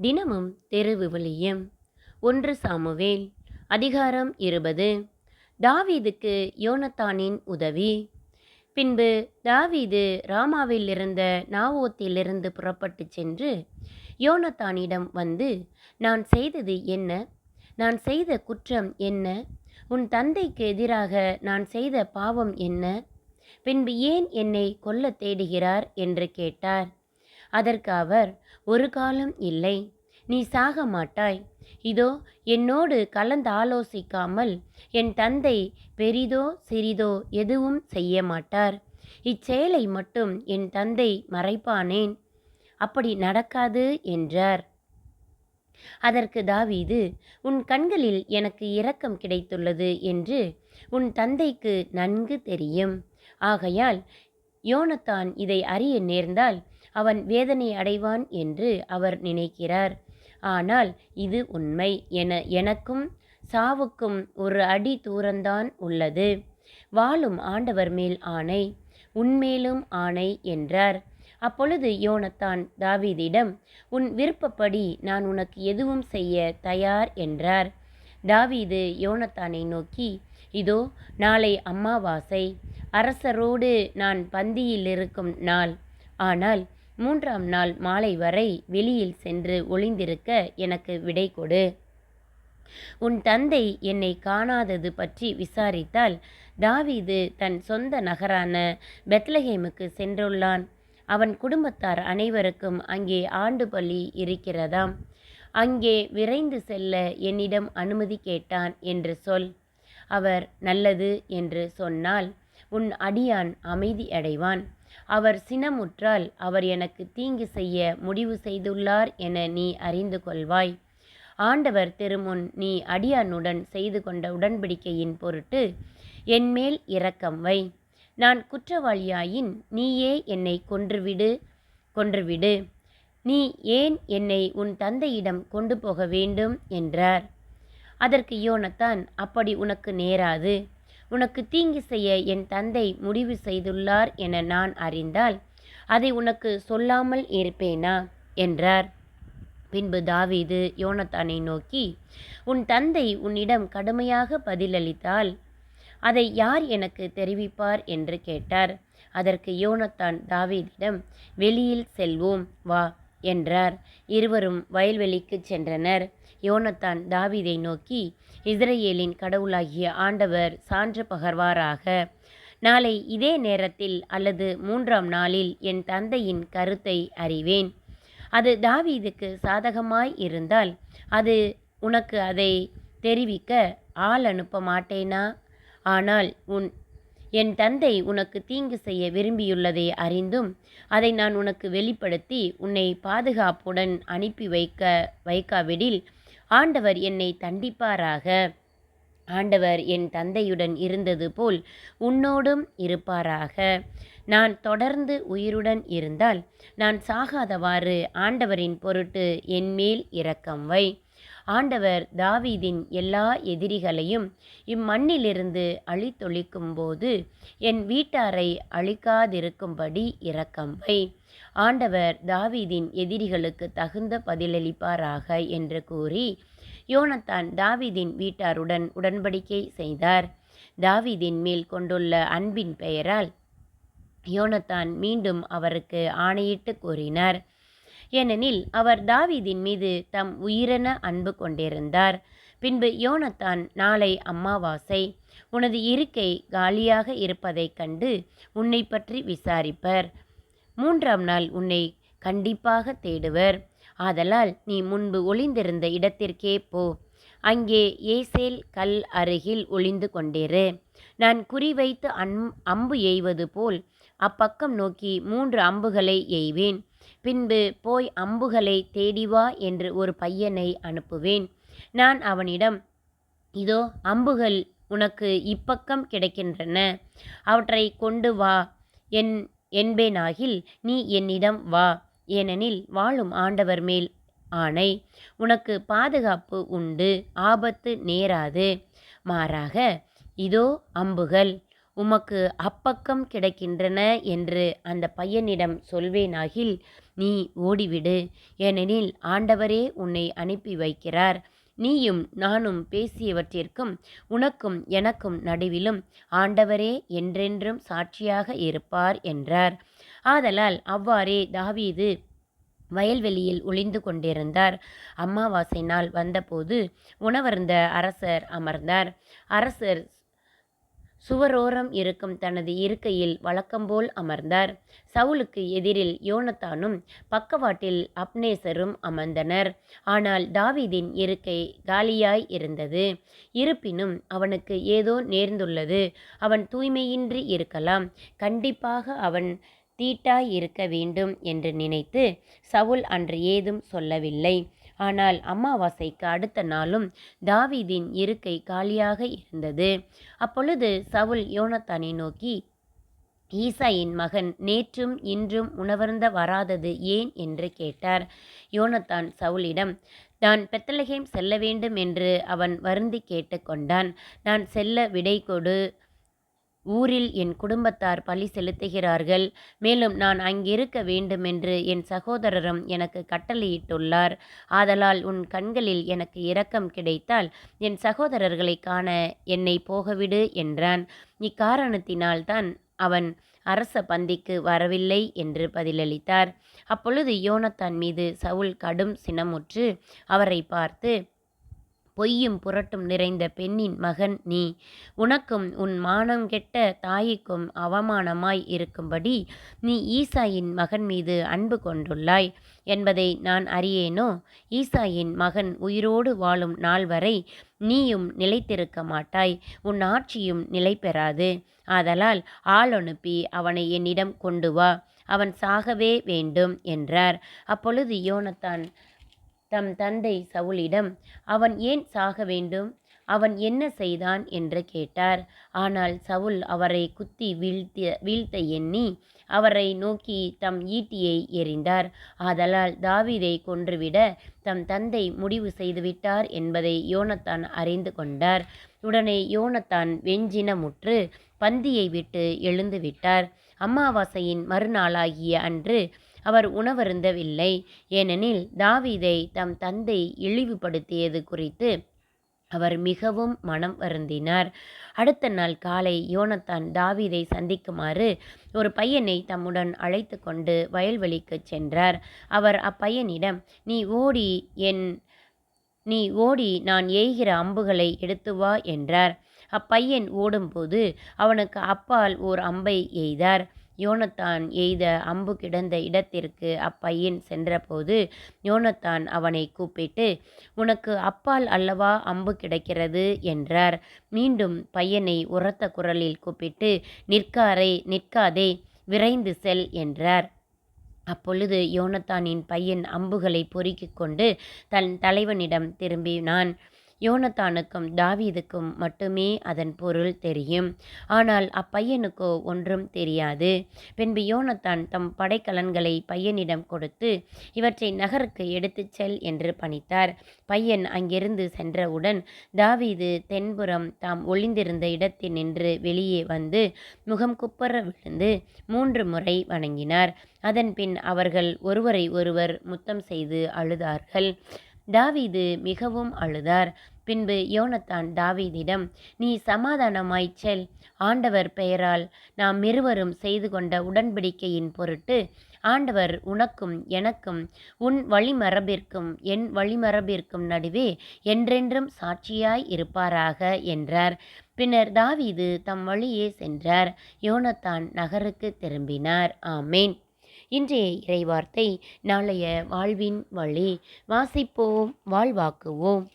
தினமும் தெருவு வழியும் ஒன்று சாமுவேல் அதிகாரம் இருபது. தாவீதுக்கு யோனத்தானின் உதவி. பின்பு தாவீது ராமாவில் இருந்த நாவோத்திலிருந்து புறப்பட்டுச் சென்று யோனத்தானிடம் வந்து நான் செய்தது என்ன? நான் செய்த குற்றம் என்ன? உன் தந்தைக்கு எதிராக நான் செய்த பாவம் என்ன? பின்பு ஏன் என்னை கொல்ல தேடுகிறார்? என்று கேட்டார். அதற்கு அவர் ஒரு காலம் இல்லை நீ சாக மாட்டாய். இதோ என்னோடு கலந்தாலோசிக்காமல் என் தந்தை பெரிதோ சிறிதோ எதுவும் செய்ய மாட்டார். இச்செயலை மட்டும் என் தந்தை மறைப்பானேன். அப்படி நடக்காது என்றார். அதற்கு தாவீது உன் கண்களில் எனக்கு இரக்கம் கிடைத்துள்ளது என்று உன் தந்தைக்கு நன்கு தெரியும். ஆகையால் யோனத்தான் இதை அறிய நேர்ந்தால் அவன் வேதனை அடைவான் என்று அவர் நினைக்கிறார். ஆனால் இது உண்மை. என எனக்கும் சாவுக்கும் ஒரு அடி தூரந்தான் உள்ளது. வாழும் ஆண்டவர் மேல் ஆணை உன்மேலும் ஆணை என்றார். அப்பொழுது யோனத்தான் தாவீதிடம் உன் விருப்பப்படி நான் உனக்கு எதுவும் செய்ய தயார் என்றார். தாவீது யோனத்தானை நோக்கி இதோ நாளை அம்மாவாசை. அரசரோடு நான் பந்தியில் இருக்கும் நாள். ஆனால் மூன்றாம் நாள் மாலை வரை வெளியில் சென்று ஒளிந்திருக்க எனக்கு விடை கொடு. உன் தந்தை என்னை காணாதது பற்றி விசாரித்தால் தாவீது தன் சொந்த நகரான பெத்லஹேமுக்கு சென்றுள்ளான். அவன் குடும்பத்தார் அனைவருக்கும் அங்கே ஆண்டு பள்ளி இருக்கிறதாம். அங்கே விரைந்து செல்ல என்னிடம் அனுமதி கேட்டான் என்று சொல். அவர் நல்லது என்று சொன்னால் உன் அடியான் அமைதி அடைவான். அவர் சினமுற்றால் அவர் எனக்கு தீங்கு செய்ய முடிவு செய்துள்ளார் என நீ அறிந்து கொள்வாய். ஆண்டவர் திருமுன் நீ அடியானுடன் செய்து கொண்ட உடன்படிக்கையின் பொருட்டு என்மேல் இரக்கம் வை. நான் குற்றவாளியாயின் நீயே என்னை கொன்றுவிடு கொன்றுவிடு. நீ ஏன் என்னை உன் தந்தையிடம் கொண்டு போக வேண்டும்? என்றார். அதற்கு யோனத்தான் அப்படி உனக்கு நேராது. உனக்கு தீங்கு செய்ய என் தந்தை முடிவு செய்துள்ளார் என நான் அறிந்தால் அதை உனக்கு சொல்லாமல் இருப்பேனா? என்றார். பின்பு தாவீது யோனத்தானை நோக்கி உன் தந்தை உன்னிடம் கடுமையாக பதிலளித்தால் அதை யார் எனக்கு தெரிவிப்பார் என்று கேட்டார். அதற்கு யோனத்தான் தாவீதிடம் வெளியில் செல்வோம் வா. என்றார். இருவரும் வயல்வெளிக்கு சென்றனர். யோனத்தான் தாவீதை நோக்கி இஸ்ரேலின் கடவுளாகிய ஆண்டவர் சான்று பகர்வாராக. நாளை இதே நேரத்தில் அல்லது மூன்றாம் நாளில் என் தந்தையின் கருத்தை அறிவேன். அது தாவீதுக்கு சாதகமாய் இருந்தால் அது உனக்கு அதை தெரிவிக்க ஆள் அனுப்ப மாட்டேனா? ஆனால் உன் என் தந்தை உனக்கு தீங்கு செய்ய விரும்பியுள்ளதை அறிந்தும் அதை நான் உனக்கு வெளிப்படுத்தி உன்னை பாதுகாப்புடன் அனுப்பி வைக்க வைக்காவிடில் ஆண்டவர் என்னை தண்டிப்பாராக. ஆண்டவர் என் தந்தையுடன் இருந்தது போல் உன்னோடும் இருப்பாராக. நான் தொடர்ந்து உயிருடன் இருந்தால் நான் சாகாதவாறு ஆண்டவரின் பொருட்டு என்மேல் இரக்கம் வை. ஆண்டவர் தாவீதின் எல்லா எதிரிகளையும் இம்மண்ணிலிருந்து அழித்தொழிக்கும் போது என் வீட்டாரை அழிக்காதிருக்கும்படி இரக்கம் வை ஆண்டவர் தாவீதின் எதிரிகளுக்கு தகுந்த பதிலளிப்பாராக என்று கூறி யோனத்தான் தாவீதின் வீட்டாருடன் உடன்படிக்கை செய்தார். தாவீதின் மேல் கொண்டுள்ள அன்பின் பெயரால் யோனத்தான் மீண்டும் அவருக்கு ஆணையிட்டு கூறினார். ஏனெனில் அவர் தாவீதின் மீது தம் உயிரென அன்பு கொண்டிருந்தார். பின்பு யோனத்தான் நாளை அம்மாவாசை. உனது இருக்கை காலியாக இருப்பதைக் கண்டு உன்னை பற்றி விசாரிப்பர். மூன்றாம் நாள் உன்னை கண்டிப்பாக தேடுவர். ஆதலால் நீ முன்பு ஒளிந்திருந்த இடத்திற்கே போ. அங்கே ஏசேல் கல் அருகில் ஒளிந்து கொண்டிரு. நான் குறிவைத்து அன் அம்பு எய்வது போல் அப்பக்கம் நோக்கி மூன்று அம்புகளை எய்வேன். பின்பு போய் அம்புகளை தேடி வா என்று ஒரு பையனை அனுப்புவேன். நான் அவனிடம் இதோ அம்புகள் உனக்கு இப்பக்கம் கிடைக்கின்றன. அவற்றை கொண்டு வா. என் என்பேனாகில் நீ என்னிடம் வா. ஏனெனில் வாழும் ஆண்டவர் மேல் ஆணை. உனக்கு பாதுகாப்பு உண்டு. ஆபத்து நேராது. மாறாக இதோ அம்புகள் உமக்கு அப்பக்கம் கிடைக்கின்றன என்று அந்த பையனிடம் சொல்வேனாகில் நீ ஓடிவிடு. ஏனெனில் ஆண்டவரே உன்னை அனுப்பி வைக்கிறார். நீயும் நானும் பேசியவற்றிற்கும் உனக்கும் எனக்கும் நடுவிலும் ஆண்டவரே என்றென்றும் சாட்சியாக இருப்பார் என்றார். ஆதலால் அவ்வாறே தாவீது வயல்வெளியில் ஒளிந்து கொண்டிருந்தார். அமாவாசை நாள் வந்தபோது உணவருந்த அரசர் அமர்ந்தார். அரசர் சுவரோரம் இருக்கும் தனது இருக்கையில் வழக்கம்போல் அமர்ந்தார். சவுலுக்கு எதிரில் யோனத்தானும் பக்கவாட்டில் அப்னேசரும் அமர்ந்தனர். ஆனால் தாவீதின் இருக்கை காலியாய் இருந்தது. இருப்பினும் அவனுக்கு ஏதோ நேர்ந்துள்ளது. அவன் தூய்மையின்றி இருக்கலாம். கண்டிப்பாக அவன் தீட்டாய் இருக்க வேண்டும் என்று நினைத்து சவுல் அன்று ஏதும் சொல்லவில்லை. ஆனால் அமாவாசைக்கு அடுத்த நாளும் தாவீதின் இருக்கை காலியாக இருந்தது. அப்பொழுது சவுல் யோனத்தானை நோக்கி ஈசாயின் மகன் நேற்றும் இன்றும் உணவருந்த வராதது ஏன்? என்று கேட்டார். யோனத்தான் சவுலிடம் நான் பெத்தலகேம் செல்ல வேண்டும் என்று அவன் வருந்தி கேட்டுக்கொண்டான். நான் செல்ல விடை கொடு ஊரில் என் குடும்பத்தார் பழி செலுத்துகிறார்கள். மேலும் நான் அங்கிருக்க வேண்டுமென்று என் சகோதரரும் எனக்கு கட்டளையிட்டுள்ளார். ஆதலால் உன் கண்களில் எனக்கு இரக்கம் கிடைத்தால் என் சகோதரர்களை காண என்னை போகவிடு என்றான். இக்காரணத்தினால்தான் அவன் அரச பந்திக்கு வரவில்லை என்று பதிலளித்தார். அப்பொழுது யோனத்தான் மீது சவுல் கடும் சினமுற்று அவரை பார்த்து பொய்யும் புரட்டும் நிறைந்த பெண்ணின் மகன் நீ. உனக்கும் உன் மானம் கெட்ட தாய்க்கும் அவமானமாய் இருக்கும்படி நீ ஈசாயின் மகன் மீது அன்பு கொண்டுள்ளாய் என்பதை நான் அறியேனோ? ஈசாயின் மகன் உயிரோடு வாழும் நாள் வரை நீயும் நிலைத்திருக்க மாட்டாய் உன் ஆட்சியும் நிலை பெறாது. ஆதலால் ஆள் அனுப்பி அவனை என்னிடம் கொண்டு வா அவன் சாகவே வேண்டும் என்றார். அப்பொழுது யோனத்தான் தம் தந்தை சவுலிடம் அவன் ஏன் சாக வேண்டும்? அவன் என்ன செய்தான்? என்று கேட்டார். ஆனால் சவுல் அவரை குத்தி வீழ்த்திய வீழ்த்த எண்ணி அவரை நோக்கி தம் ஈட்டியை எறிந்தார். ஆதலால் தாவீதை கொன்றுவிட தம் தந்தை முடிவு செய்துவிட்டார் என்பதை யோனத்தான் அறிந்து கொண்டார். உடனே யோனத்தான் வெஞ்சினமுற்று பந்தியை விட்டு எழுந்துவிட்டார். அமாவாசையின் மறுநாளாகிய அன்று அவர் உணவருந்தவில்லை. ஏனெனில் தாவீதை தம் தந்தை இழிவுபடுத்தியது குறித்து அவர் மிகவும் மனம் வருந்தினார். அடுத்த நாள் காலை யோனத்தான் தாவீதை சந்திக்குமாறு ஒரு பையனை தம்முடன் அழைத்து கொண்டு வயல்வெளிக்கு சென்றார். அவர் அப்பையனிடம் நீ ஓடி என் நீ ஓடி நான் ஏய்கிற அம்புகளை எடுத்து வா என்றார். அப்பையன் ஓடும்போது அவனுக்கு அப்பால் ஓர் அம்பை எய்தார். யோனத்தான் எய்த அம்பு கிடந்த இடத்திற்கு அப்பையன் சென்றபோது யோனத்தான் அவனை கூப்பிட்டு உனக்கு அப்பால் அல்லவா அம்பு கிடைக்கிறது? என்றார். மீண்டும் பையனை உரத்த குரலில் கூப்பிட்டு நிற்காரே நிற்காதே விரைந்து செல் என்றார். அப்பொழுது யோனத்தானின் பையன் அம்புகளை பொறுக்கிக் கொண்டு தன் தலைவனிடம் திரும்பினான். யோனத்தானுக்கும் தாவீதுக்கும் மட்டுமே அதன் பொருள் தெரியும். ஆனால் அப்பையனுக்கோ ஒன்றும் தெரியாது. பின்பு யோனத்தான் தம் படைக்கலன்களை பையனிடம் கொடுத்து இவற்றை நகருக்கு எடுத்துச் செல் என்று பணித்தார். பையன் அங்கிருந்து சென்றவுடன் தாவீது தென்புறம் தாம் ஒளிந்திருந்த இடத்தில் நின்று வெளியே வந்து முகம் குப்பர விழுந்து மூன்று முறை வணங்கினார். அதன்பின் அவர்கள் ஒருவரை ஒருவர் முத்தம் செய்து அழுதார்கள். தாவீது மிகவும் அழுதார். பின்பு யோனத்தான் தாவீதிடம் நீ சமாதானமாய் செல். ஆண்டவர் பெயரால் நாம் இருவரும் செய்து கொண்ட உடன்படிக்கையின் பொருட்டு ஆண்டவர் உனக்கும் எனக்கும் உன் வழிமரபிற்கும் என் வழிமரபிற்கும் நடுவே என்றென்றும் சாட்சியாய் இருப்பாராக என்றார். பின்னர் தாவீது தம் வழியே சென்றார். யோனத்தான் நகருக்கு திரும்பினார். ஆமேன். இன்றைய இறைவார்த்தை நாளைய வாழ்வின் வழி. வாசிப்போம் வாழ்வாக்குவோம்.